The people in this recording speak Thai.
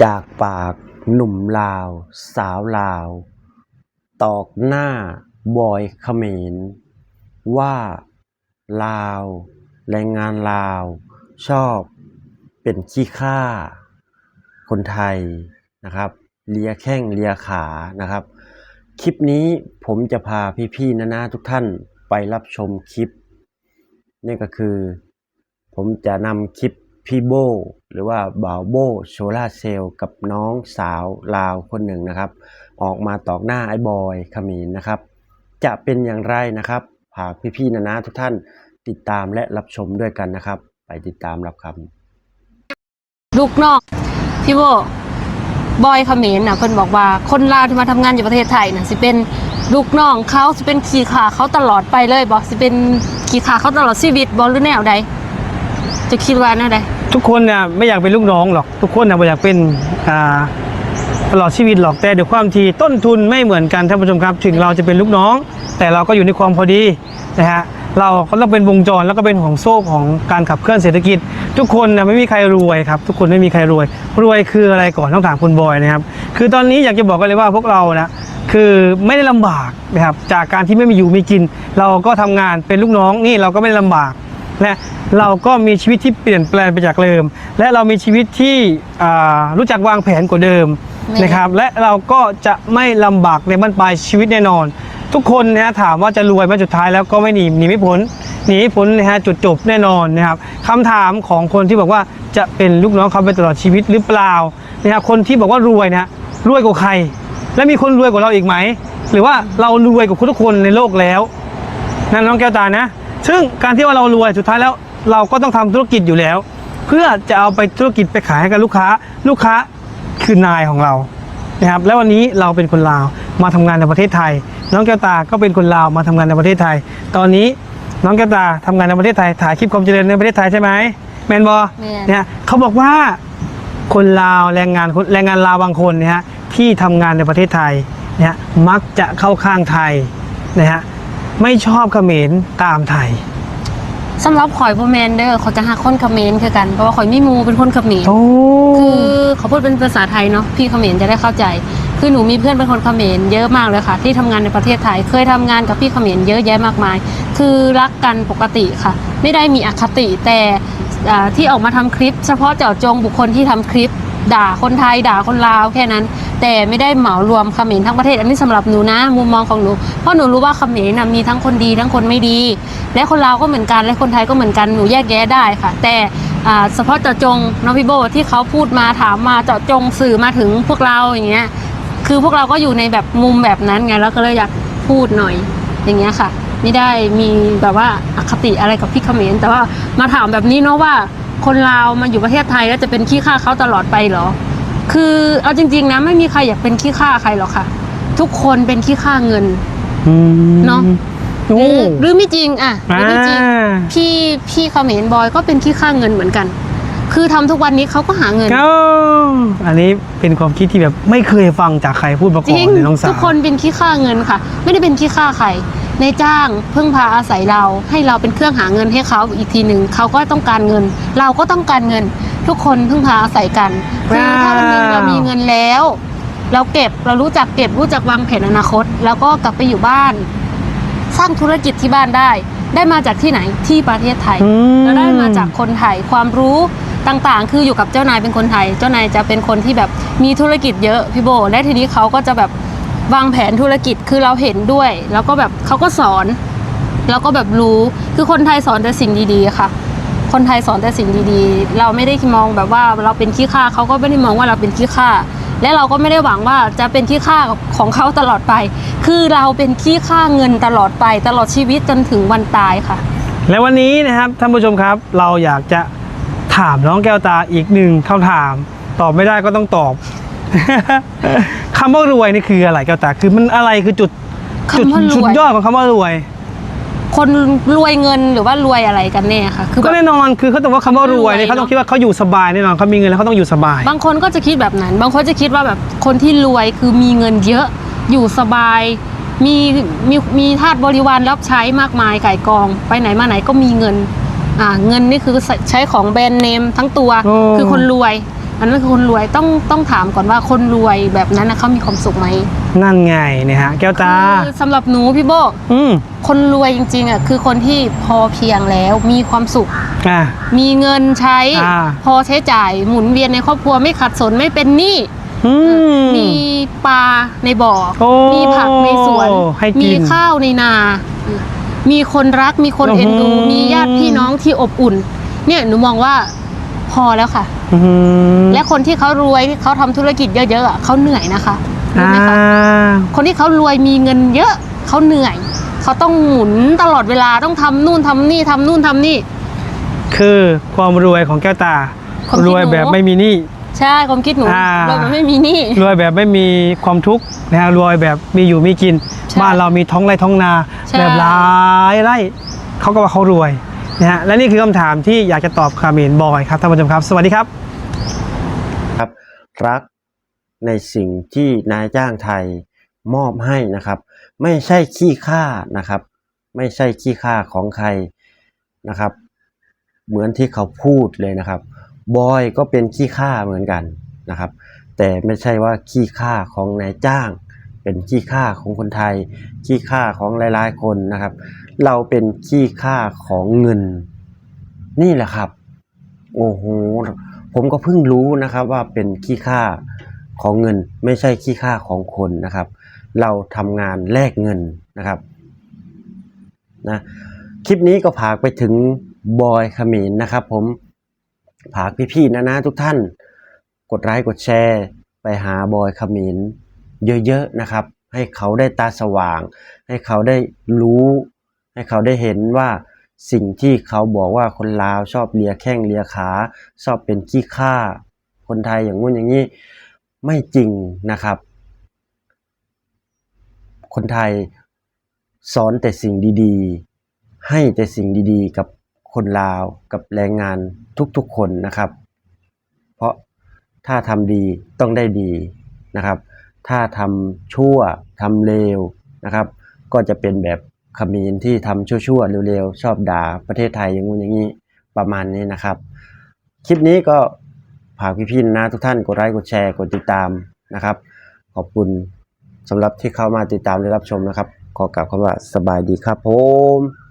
จากปากหนุ่มลาว สาวลาว ตอกหน้าบอยเขมรว่าลาวแรงงานลาว ชอบเป็นขี้ข้าคนไทยนะครับ เลียแข้งเลียขานะครับ คลิปนี้ผมจะพาพี่ๆนะนะทุกท่านไปรับชมคลิปนี่ก็คือ ผมจะนำคลิปพี่โบ หรือว่าบ่าวโบโชลาเซลกับน้องสาวลาวคนหนึ่งนะครับ ออกมาตอกหน้าไอ้บอยขมีนนะครับ จะเป็นอย่างไรนะครับฝากพี่ๆนะนะทุกท่านติดตามและรับชมด้วยกันนะครับ ไปติดตามรับคำลูกนอกพี่โบบอยเขมรนะเพิ่นบอกว่าคนลาวที่มาทำงานอยู่ประเทศไทยนะสิเป็นลูกน้องเขาสิเป็นขี่ขาเขาตลอดไปเลยบอกสิเป็นขี่ขาเขาตลอดชีวิตบอหรือแนวใดจะคิดว่าแนวใด ทุกคนเนี่ยไม่อยากเป็นลูกน้องหรอก ทุกคนเนี่ยไม่อยากเป็นอ่าตลอดชีวิตหรอกแต่ด้วยความที่ต้นทุนไม่เหมือนกันท่านผู้ชมครับ ถึงเราจะเป็นลูกน้อง แต่เราก็อยู่ในความพอดีนะฮะเราก็ต้องเป็นวงจรแล้วก็เป็นของโซ่ของการขับเคลื่อนเศรษฐกิจ ทุกคนเนี่ยไม่มีใครรวยครับ ทุกคนไม่มีใครรวย รวยคืออะไรก่อนต้องถามคุณบอยนะครับ คือตอนนี้อยากจะบอกกันเลยว่าพวกเรานะคือไม่ได้ลำบากนะครับจากการที่ไม่มีอยู่มีกิน เราก็ทำงานเป็นลูกน้องนี่เราก็ไม่ได้ลำบาก และเราก็มีชีวิตที่เปลี่ยนแปลงไปจากเดิม และเรามีชีวิตที่อ่ารู้จักวางแผนกว่าเดิมนะครับ และเราก็จะไม่ลำบากในบ้านปลายชีวิตแน่นอน ทุกคนนะฮะถามว่าจะรวยไหมาสุดท้ายแล้วก็ไม่หนีหนีไม่พ้นหนีไม่พ้นนะฮะจุดจบแน่นอนนะครับคำถามของคนที่บอกว่าจะเป็นลูกน้องเขาไปตลอดชีวิตหรือเปล่านะครับคนที่บอกว่ารวยนะฮะรวยกว่าใคร และมีคนรวยกว่าเราอีกไหม หรือว่าเรารวยกว่าทุกคนในโลกแล้วนั่นน้องแก้วตานะ ซึ่งการที่ว่าเรารวยสุดท้ายแล้วเราก็ต้องทำธุรกิจอยู่แล้ว เพื่อจะเอาไปธุรกิจไปขายให้กับลูกค้า ลูกค้าคือนายของเรานะครับ แล้ววันนี้เราเป็นคนลาวมาทำงานในประเทศไทย น้องแก้วตาก็เป็นคนลาวมาทำงานในประเทศไทย ตอนนี้น้องแก้วตาทำงานในประเทศไทยถ่ายคลิปความเจริญในประเทศไทยใช่ไหมแมนบอแม่นเนี่ยเขาบอกว่าคนลาวแรงงานคนแรงงานลาวบางคนเนี่ยฮะที่ทำงานในประเทศไทยเนี่ยมักจะเข้าข้างไทยนะฮะ ไม่ชอบเขมรตามไทย สำหรับข่อยบ่แมนเด้อเขาจะหาคนเขมรคือกันเพราะว่าข่อยมีหมูเป็นคนเขมร โอ้คือเขาพูดเป็นภาษาไทยเนาะพี่เขมรจะได้เข้าใจ คือหนูมีเพื่อนเป็นคนเขมรเยอะมากเลยค่ะ ที่ทำงานในประเทศไทย เคยทำงานกับพี่เขมรเยอะแยะมากมาย คือรักกันปกติค่ะ ไม่ได้มีอคติแต่อ่าที่ออกมาทำคลิป เฉพาะเจาะจงบุคคลที่ทำคลิป ด่าคนไทยด่าคนลาวแค่นั้น แต่ไม่ได้เหมารวมเขมรทั้งประเทศ อันนี้สำหรับหนูนะ มุมมองของหนูเพราะหนูรู้ว่าเขมรนะมีทั้งคนดีทั้งคนไม่ดี และคนลาวก็เหมือนกันและคนไทยก็เหมือนกันหนูแยกแยะได้ค่ะ แต่เฉพาะเจาะจงน้องพี่โบที่เขาพูดมาถามมาเจาะจงสื่อมาถึงพวกเราอย่างเงี้ยคือพวกเราก็อยู่ในแบบมุมแบบนั้นไงแล้วก็เลยอยากพูดหน่อยอย่างเงี้ยค่ะ ไม่ได้มีแบบว่าอคติอะไรกับพี่เขมรแต่ว่ามาถามแบบนี้เนาะว่า คนลาวมาอยู่ประเทศไทยแล้วจะเป็นขี้ข้าเขาตลอดไปเหรอ คือเอาจริง ๆ นะไม่มีใครอยากเป็นขี้ข้าใครหรอกค่ะ ทุกคนเป็นขี้ข้าเงินอืมเนอะหโอ้รือหรือไม่จริงอะหรือไม่จริงอ่าพี่พี่เขมรบอยก็เป็นขี้ข้าเงินเหมือนกัน คือทำทุกวันนี้เขาก็หาเงินเอ้าอันนี้เป็นความคิดที่แบบไม่เคยฟังจากใครพูดมาจก่อรินงเลยน้องสาวทุกคนเป็นขี้ข้าเงินค่ะ ไม่ได้เป็นขี้ข้าใคร ในจ้างพึ่งพาอาศัยเราให้เราเป็นเครื่องหาเงินให้เขาอีกทีหนึ่งเขาก็ต้องการเงิน เราก็ต้องการเงิน ทุกคนพึ่งพาอาศัยกันคือถ้าวันหนึงเรามีเงินแล้ว เราเก็บเรารู้จักเก็บรู้จักวางแผนอนาคต แล้วก็กลับไปอยู่บ้าน สร้างธุรกิจที่บ้านได้ ได้มาจากที่ไหนที่ประเทศไทยอืม แล้วได้มาจากคนไทยความรู้ต่างๆ คืออยู่กับเจ้านายเป็นคนไทย เจ้านายจะเป็นคนที่แบบมีธุรกิจเยอะพี่โบ และทีนี้เขาก็จะแบบ วางแผนธุรกิจคือเราเห็นด้วย แล้วก็แบบเขาก็สอนแล้วก็แบบรู้คือคนไทยสอนแต่สิ่งดีๆค่ะ คนไทยสอนแต่สิ่งดีๆ เราไม่ได้มองแบบว่าเราเป็นขี้ข้าเขาก็ไม่ได้มองว่าเราเป็นขี้ข้าและเราก็ไม่ได้หวังว่าจะเป็นขี้ข้าของเขาตลอดไป คือเราเป็นขี้ข้าเงินตลอดไป ตลอดชีวิตจนถึงวันตายค่ะ และวันนี้นะครับท่านผู้ชมครับ เราอยากจะถามน้องแก้วตาอีกหนึ่งคำถาม ตอบไม่ได้ก็ต้องตอบ คำว่ารวยนี่คืออะไรแก้วตาคือมันอะไรคือจุดจุดคำว่ารวย สุดยอดของคำว่ารวย คนรวยเงินหรือว่ารวยอะไรกันแน่ค่ะ คือแบก็บ แน่นอนคือเขาต้องว่าคำว่ารวยรวยเนี่ยเขาต้องเนอะคิดว่าเขาอยู่สบายแน่นอนเขามีเงินแล้วเขาต้องอยู่สบาย บางคนก็จะคิดแบบนั้น บางคนจะคิดว่าแบบคนที่รวยคือมีเงินเยอะ อยู่สบาย มีมีมีทาสบริวารรับใช้มากมายไก่กอง ไปไหนมาไหนก็มีเงิน อ่า เงินนี่คือใช้ของแบรนด์เนมทั้งตัว โอ้ คือคนรวย อันนั้นคือคนรวยต้องต้องถามก่อนว่าคนรวยแบบนั้นนะเขามีความสุขไหมนั่นไงเนี่ยฮะ แก้วตาคือสำหรับหนูพี่โบอืมคนรวยจริงๆอะคือคนที่พอเพียงแล้วมีความสุข อะ มีเงินใช้ อ่า พอใช้จ่ายหมุนเวียนในครอบครัวไม่ขัดสนไม่เป็นหนี้ อืม มีปลาในบ่อ โอ้มีผักในสวน ให้กินมีข้าวในนา มีคนรัก มีคนเอ็นดู อื้อหือมีญาติพี่น้องที่อบอุ่น เนี่ยหนูมองว่า พอแล้วค่ะ อืมและคนที่เขารวยที่เขาทำธุรกิจเยอะๆอะเขาเหนื่อยนะคะรู้อ่าไหมคะคนที่เขารวยมีเงินเยอะเขาเหนื่อย เขาต้องหมุนตลอดเวลาต้องทำนู่นทำนี่ทำนู่นทำนี่ คือความรวยของแก้วตา ความคิดรวยแบบหนูไม่มีหนี้ ใช่ความคิดหนูอ่ารวยแบบไม่มีหนี้ รวยแบบไม่มีความทุกข์นะฮะรวยแบบมีอยู่มีกิน ใช่บ้านเรามีท้องไร่ท้องนา ใช่ แบบหลายไร่เขาก็ว่าเขารวย นะฮะและนี่คือคำถามที่อยากจะตอบคาเมนบอยครับท่านผู้ชมครับ สวัสดีครับ ครับ รักในสิ่งที่นายจ้างไทยมอบให้นะครับ ไม่ใช่ขี้ข้านะครับ ไม่ใช่ขี้ข้าของใครนะครับ เหมือนที่เขาพูดเลยนะครับบอยก็เป็นขี้ข้าเหมือนกันนะครับ แต่ไม่ใช่ว่าขี้ข้าของนายจ้าง เป็นขี้ข้าของคนไทย ขี้ข้าของหลายๆคนนะครับ เราเป็นขี้ข้าของเงิน นี่แหละครับ โอ้โหผมก็เพิ่งรู้นะครับว่าเป็นขี้ค่าของเงิน ไม่ใช่ขี้ค่าของคนนะครับ เราทำงานแลกเงินนะครับนะคลิปนี้ก็ผากไปถึงบอยขมินนะครับ ผมผากพี่ๆนะนะทุกท่าน กดไลค์กดแชร์ ไปหาบอยขมิน เยอะๆนะครับ ให้เขาได้ตาสว่าง ให้เขาได้รู้ ให้เขาได้เห็นว่าสิ่งที่เขาบอกว่าคนลาวชอบเลียแข้งเลียขา ชอบเป็นขี้ข้าคนไทยอย่างงู้นอย่างนี้ไม่จริงนะครับ คนไทยสอนแต่สิ่งดีๆ ให้แต่สิ่งดีๆ กับคนลาวกับแรงงานทุกๆคนนะครับ เพราะถ้าทำดีต้องได้ดีนะครับ ถ้าทำชั่วทำเลวนะครับ ก็จะเป็นแบบขมีนที่ทำชั่วๆเร็วๆชอบด่าประเทศไทยอย่างงู้นอย่างนี้ประมาณนี้นะครับ คลิปนี้ก็ฝากพี่ๆนะทุกท่านกดไลค์กดแชร์กดติดตามนะครับ ขอบคุณสำหรับที่เข้ามาติดตามและรับชมนะครับ ขอกล่าวคำว่าสบายดีครับผม